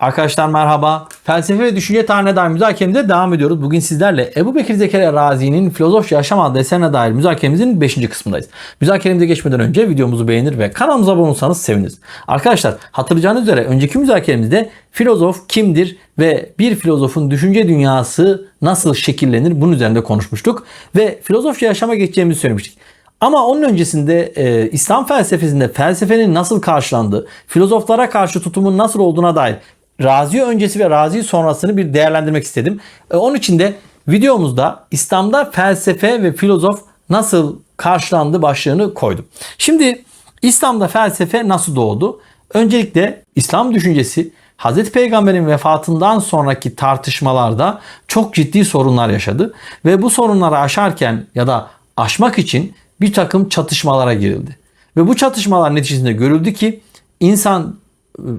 Arkadaşlar merhaba. Felsefe ve düşünce tarihine dair müzakeremize devam ediyoruz. Bugün sizlerle Ebu Bekir Zekeriya Razi'nin Filozofça Yaşam adlı eserine dair müzakeremizin 5. kısmındayız. Müzakeremize geçmeden önce videomuzu beğenir ve kanalımıza abone olursanız seviniriz. Arkadaşlar hatırlayacağınız üzere önceki müzakeremizde filozof kimdir ve bir filozofun düşünce dünyası nasıl şekillenir bunun üzerinde konuşmuştuk. Ve filozofça yaşama geçeceğimizi söylemiştik. Ama onun öncesinde e, İslam felsefesinde felsefenin nasıl karşılandığı, filozoflara karşı tutumun nasıl olduğuna dair Razi öncesi ve Razi sonrasını bir değerlendirmek istedim. E, onun için de videomuzda İslam'da felsefe ve filozof nasıl karşılandı başlığını koydum. Şimdi İslam'da felsefe nasıl doğdu? Öncelikle İslam düşüncesi Hz. Peygamber'in vefatından sonraki tartışmalarda çok ciddi sorunlar yaşadı ve bu sorunları aşarken ya da aşmak için bir takım çatışmalara girildi. Ve bu çatışmalar neticesinde görüldü ki insan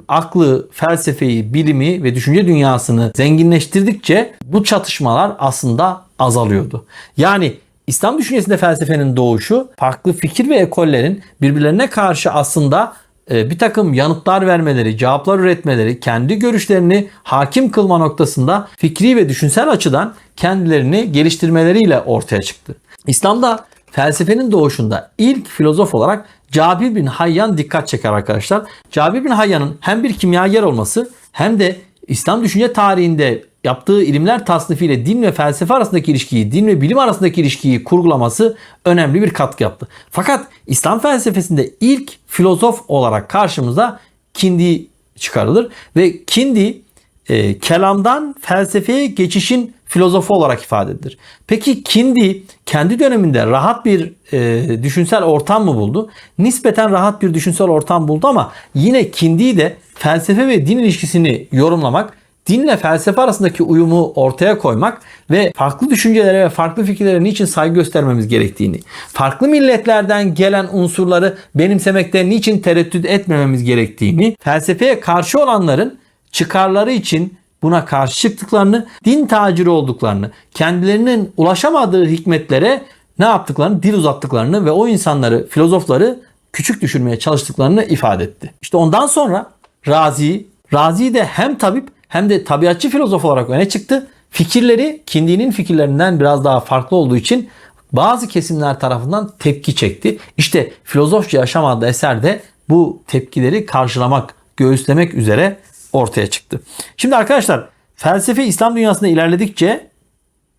aklı, felsefeyi, bilimi ve düşünce dünyasını zenginleştirdikçe bu çatışmalar aslında azalıyordu. Yani İslam düşüncesinde felsefenin doğuşu farklı fikir ve ekollerin birbirlerine karşı aslında e, bir takım yanıtlar vermeleri, cevaplar üretmeleri, kendi görüşlerini hakim kılma noktasında fikri ve düşünsel açıdan kendilerini geliştirmeleriyle ortaya çıktı. İslam'da felsefenin doğuşunda ilk filozof olarak Cabir bin Hayyan dikkat çeker arkadaşlar. Cabir bin Hayyan'ın hem bir kimyager olması hem de İslam düşünce tarihinde yaptığı ilimler tasnifiyle din ve felsefe arasındaki ilişkiyi, din ve bilim arasındaki ilişkiyi kurgulaması önemli bir katkı yaptı. Fakat İslam felsefesinde ilk filozof olarak karşımıza Kindi çıkarılır ve Kindi e, kelamdan felsefeye geçişin filozofu olarak ifade edilir. Peki Kindi kendi döneminde rahat bir e, düşünsel ortam mı buldu? Nispeten rahat bir düşünsel ortam buldu ama yine Kindi'yi de felsefe ve din ilişkisini yorumlamak, dinle felsefe arasındaki uyumu ortaya koymak ve farklı düşüncelere ve farklı fikirlere niçin saygı göstermemiz gerektiğini, farklı milletlerden gelen unsurları benimsemekte niçin tereddüt etmememiz gerektiğini, felsefeye karşı olanların çıkarları için buna karşı çıktıklarını, din taciri olduklarını, kendilerinin ulaşamadığı hikmetlere ne yaptıklarını, dil uzattıklarını ve o insanları, filozofları küçük düşürmeye çalıştıklarını ifade etti. İşte ondan sonra Razi, Razi de hem tabip hem de tabiatçı filozof olarak öne çıktı. Fikirleri Kindi'nin fikirlerinden biraz daha farklı olduğu için bazı kesimler tarafından tepki çekti. İşte Filozofça Yaşam adlı eserde bu tepkileri karşılamak, göğüslemek üzere ortaya çıktı. Şimdi arkadaşlar felsefe İslam dünyasında ilerledikçe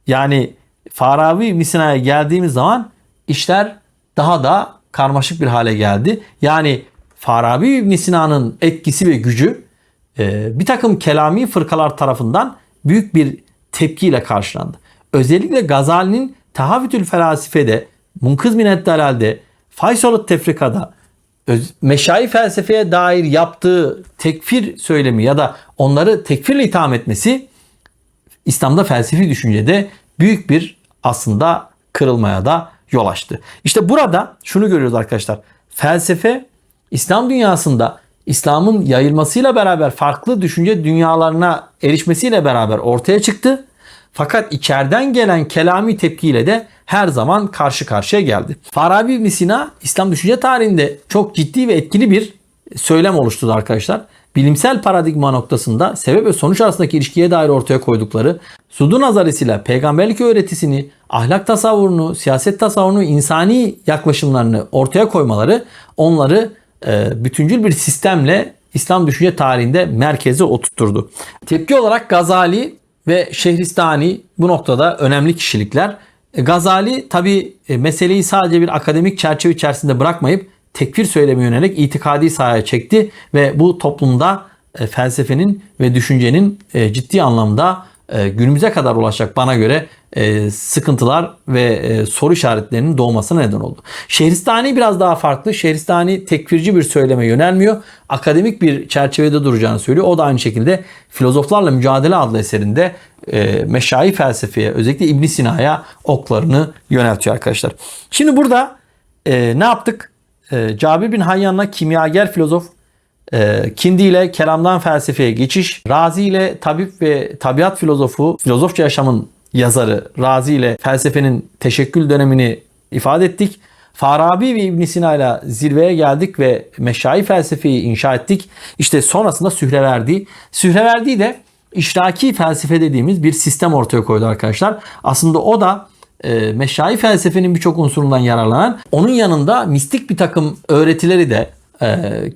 yani Farabi Misina'ya geldiğimiz zaman işler daha da karmaşık bir hale geldi. Yani Farabi İbn Sina'nın etkisi ve gücü e, bir takım kelami fırkalar tarafından büyük bir tepkiyle karşılandı. Özellikle Gazali'nin Tahavütül Felasife'de, Munkız Minet Dalal'de, Faysalı Tefrika'da meşai felsefeye dair yaptığı tekfir söylemi ya da onları tekfirle itham etmesi İslam'da felsefi düşüncede büyük bir aslında kırılmaya da yol açtı. İşte burada şunu görüyoruz arkadaşlar. Felsefe İslam dünyasında İslam'ın yayılmasıyla beraber farklı düşünce dünyalarına erişmesiyle beraber ortaya çıktı. Fakat içeriden gelen kelami tepkiyle de her zaman karşı karşıya geldi. Farabi ibn Sina İslam düşünce tarihinde çok ciddi ve etkili bir söylem oluşturdu arkadaşlar. Bilimsel paradigma noktasında sebep ve sonuç arasındaki ilişkiye dair ortaya koydukları sudu nazarısıyla peygamberlik öğretisini, ahlak tasavvurunu, siyaset tasavvurunu, insani yaklaşımlarını ortaya koymaları onları e, bütüncül bir sistemle İslam düşünce tarihinde merkeze oturtturdu. Tepki olarak Gazali ve Şehristani bu noktada önemli kişilikler. E, Gazali tabi e, meseleyi sadece bir akademik çerçeve içerisinde bırakmayıp tekfir söyleme yönelik itikadi sahaya çekti ve bu toplumda e, felsefenin ve düşüncenin ciddi anlamda günümüze kadar ulaşacak bana göre sıkıntılar ve soru işaretlerinin doğmasına neden oldu. Şehristani biraz daha farklı. Şehristani tekfirci bir söyleme yönelmiyor. Akademik bir çerçevede duracağını söylüyor. O da aynı şekilde Filozoflarla Mücadele adlı eserinde e, meşayi felsefeye özellikle İbn Sina'ya oklarını yöneltiyor arkadaşlar. Şimdi burada e, ne yaptık? E, Cabir bin Hayyan'la kimyager filozof e, Kindi ile kelamdan felsefeye geçiş, Razi ile tabip ve tabiat filozofu, filozofça yaşamın yazarı Razi ile felsefenin teşekkül dönemini ifade ettik. Farabi ve İbn Sina ile zirveye geldik ve meşayi felsefeyi inşa ettik. İşte sonrasında Sühreverdi. Sühreverdi de işraki felsefe dediğimiz bir sistem ortaya koydu arkadaşlar. Aslında o da e, meşayi felsefenin birçok unsurundan yararlanan, onun yanında mistik bir takım öğretileri de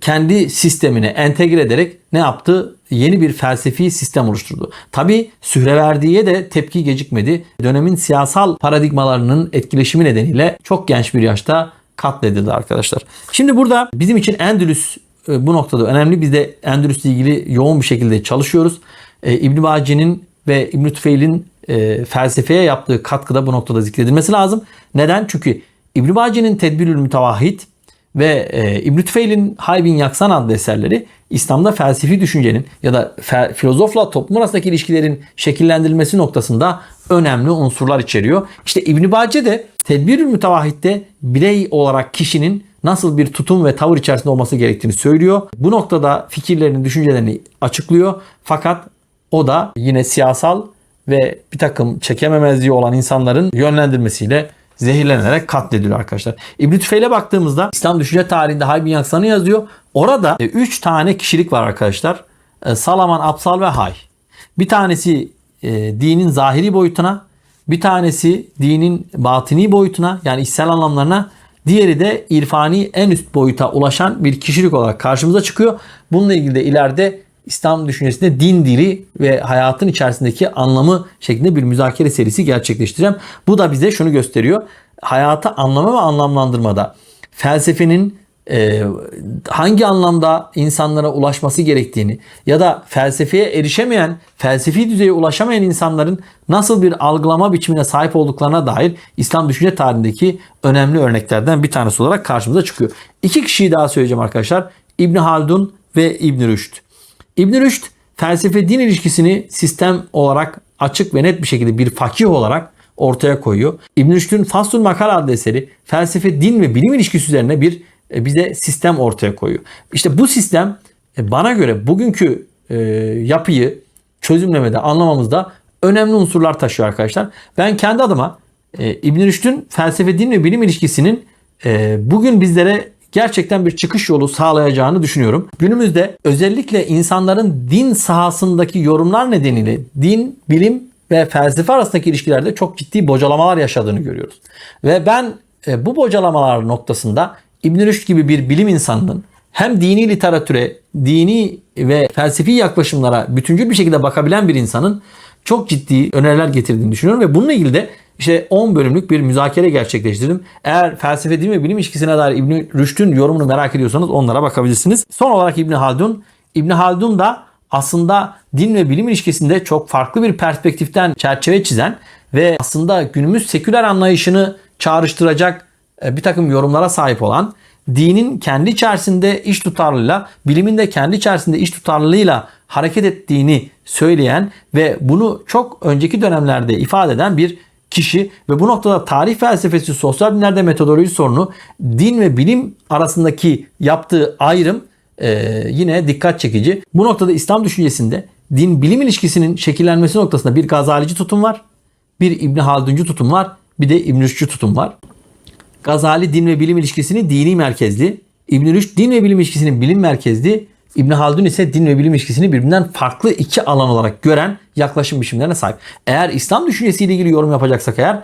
kendi sistemine entegre ederek ne yaptı? Yeni bir felsefi sistem oluşturdu. Tabi Sühreverdi'ye de tepki gecikmedi. Dönemin siyasal paradigmalarının etkileşimi nedeniyle çok genç bir yaşta katledildi arkadaşlar. Şimdi burada bizim için Endülüs e, bu noktada önemli. Biz de Endülüs'le ilgili yoğun bir şekilde çalışıyoruz. E, İbn Baci'nin ve İbn Tüfeil'in e, felsefeye yaptığı katkıda bu noktada zikredilmesi lazım. Neden? Çünkü İbn Baci'nin Tedbirül Mütevahhid ve e, İbn Tüfeil'in Haybin Yaksan adlı eserleri İslam'da felsefi düşüncenin ya da fe, filozofla toplum arasındaki ilişkilerin şekillendirilmesi noktasında önemli unsurlar içeriyor. İşte İbn Baci de Tedbirül Mütevahhid'de birey olarak kişinin nasıl bir tutum ve tavır içerisinde olması gerektiğini söylüyor. Bu noktada fikirlerini, düşüncelerini açıklıyor. Fakat o da yine siyasal ve bir takım çekememezliği olan insanların yönlendirmesiyle zehirlenerek katlediliyor arkadaşlar. İbn Tüfeil'e baktığımızda İslam düşünce tarihinde Haybin Yaksan'ı yazıyor. Orada 3 tane kişilik var arkadaşlar. E, Salaman, Absal ve Hay. Bir tanesi e, dinin zahiri boyutuna, bir tanesi dinin batini boyutuna yani içsel anlamlarına, diğeri de irfani en üst boyuta ulaşan bir kişilik olarak karşımıza çıkıyor. Bununla ilgili de ileride İslam düşüncesinde din dili ve hayatın içerisindeki anlamı şeklinde bir müzakere serisi gerçekleştireceğim. Bu da bize şunu gösteriyor. Hayatı anlama ve anlamlandırmada felsefenin e, hangi anlamda insanlara ulaşması gerektiğini ya da felsefeye erişemeyen, felsefi düzeye ulaşamayan insanların nasıl bir algılama biçimine sahip olduklarına dair İslam düşünce tarihindeki önemli örneklerden bir tanesi olarak karşımıza çıkıyor. İki kişiyi daha söyleyeceğim arkadaşlar. İbn Haldun ve İbn Rüşd. İbn Rüşd felsefe din ilişkisini sistem olarak açık ve net bir şekilde bir fakih olarak ortaya koyuyor. İbn Rüşd'ün Faslul Makal adlı eseri felsefe, din ve bilim ilişkisi üzerine bir e, bize sistem ortaya koyuyor. İşte bu sistem e, bana göre bugünkü e, yapıyı çözümlemede, anlamamızda önemli unsurlar taşıyor arkadaşlar. Ben kendi adıma İbn Rüşd'ün felsefe, din ve bilim ilişkisinin bugün bizlere gerçekten bir çıkış yolu sağlayacağını düşünüyorum. Günümüzde özellikle insanların din sahasındaki yorumlar nedeniyle din, bilim ve felsefe arasındaki ilişkilerde çok ciddi bocalamalar yaşadığını görüyoruz. Ve ben e, bu bocalamalar noktasında İbn Rüşd gibi bir bilim insanının hem dini literatüre, dini ve felsefi yaklaşımlara bütüncül bir şekilde bakabilen bir insanın çok ciddi öneriler getirdiğini düşünüyorum ve bununla ilgili de işte 10 bölümlük bir müzakere gerçekleştirdim. Eğer felsefe din ve bilim ilişkisine dair İbn Rüşd'ün yorumunu merak ediyorsanız onlara bakabilirsiniz. Son olarak İbn Haldun. İbn Haldun da aslında din ve bilim ilişkisinde çok farklı bir perspektiften çerçeve çizen ve aslında günümüz seküler anlayışını çağrıştıracak e, bir takım yorumlara sahip olan dinin kendi içerisinde iş tutarlılığıyla, bilimin de kendi içerisinde iş tutarlılığıyla hareket ettiğini söyleyen ve bunu çok önceki dönemlerde ifade eden bir kişi ve bu noktada tarih felsefesi, sosyal bilimlerde metodoloji sorunu, din ve bilim arasındaki yaptığı ayrım e, yine dikkat çekici. Bu noktada İslam düşüncesinde din bilim ilişkisinin şekillenmesi noktasında bir Gazalici tutum var, bir İbn Halduncu tutum var, bir de İbn Rüşdçü tutum var. Gazali din ve bilim ilişkisini dini merkezli, İbn Rüşd din ve bilim ilişkisini bilim merkezli, İbn Haldun ise din ve bilim ilişkisini birbirinden farklı iki alan olarak gören yaklaşım biçimlerine sahip. Eğer İslam düşüncesiyle ilgili yorum yapacaksak eğer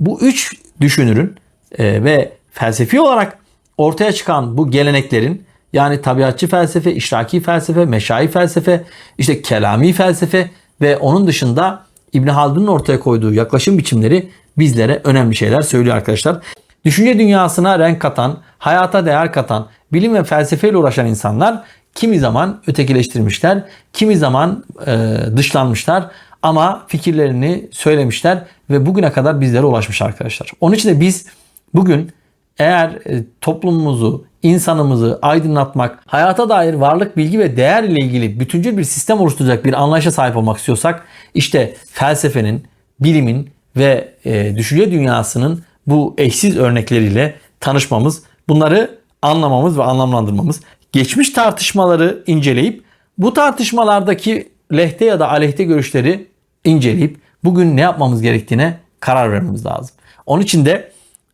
bu üç düşünürün e, ve felsefi olarak ortaya çıkan bu geleneklerin yani tabiatçı felsefe, işraki felsefe, meşai felsefe, işte kelami felsefe ve onun dışında İbn Haldun'un ortaya koyduğu yaklaşım biçimleri bizlere önemli şeyler söylüyor arkadaşlar. Düşünce dünyasına renk katan, hayata değer katan, bilim ve felsefeyle uğraşan insanlar kimi zaman ötekileştirmişler, kimi zaman e, dışlanmışlar ama fikirlerini söylemişler ve bugüne kadar bizlere ulaşmış arkadaşlar. Onun için de biz bugün eğer e, toplumumuzu, insanımızı aydınlatmak, hayata dair varlık, bilgi ve değer ile ilgili bütüncül bir sistem oluşturacak bir anlayışa sahip olmak istiyorsak işte felsefenin, bilimin ve e, düşünce dünyasının bu eşsiz örnekleriyle tanışmamız, bunları anlamamız ve anlamlandırmamız, geçmiş tartışmaları inceleyip bu tartışmalardaki lehte ya da aleyhte görüşleri inceleyip bugün ne yapmamız gerektiğine karar vermemiz lazım. Onun için de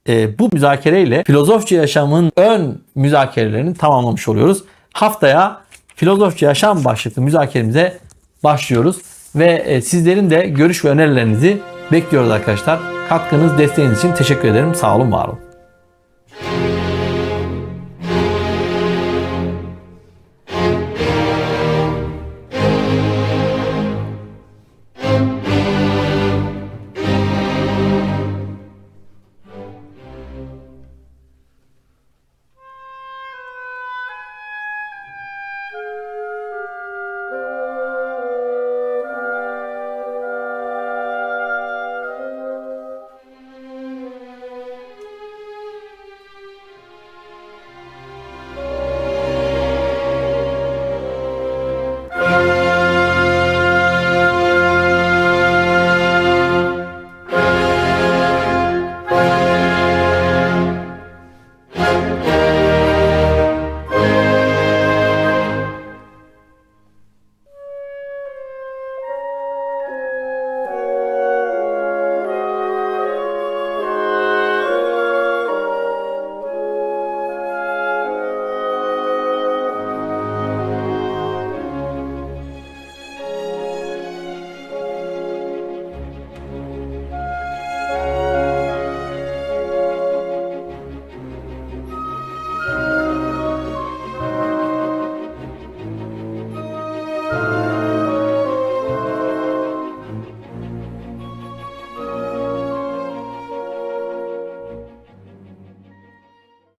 e, bu müzakereyle filozofça yaşamın ön müzakerelerini tamamlamış oluyoruz. Haftaya filozofça yaşam başlıklı müzakeremize başlıyoruz. Ve e, sizlerin de görüş ve önerilerinizi bekliyoruz arkadaşlar. Katkınız, desteğiniz için teşekkür ederim. Sağ olun, var olun.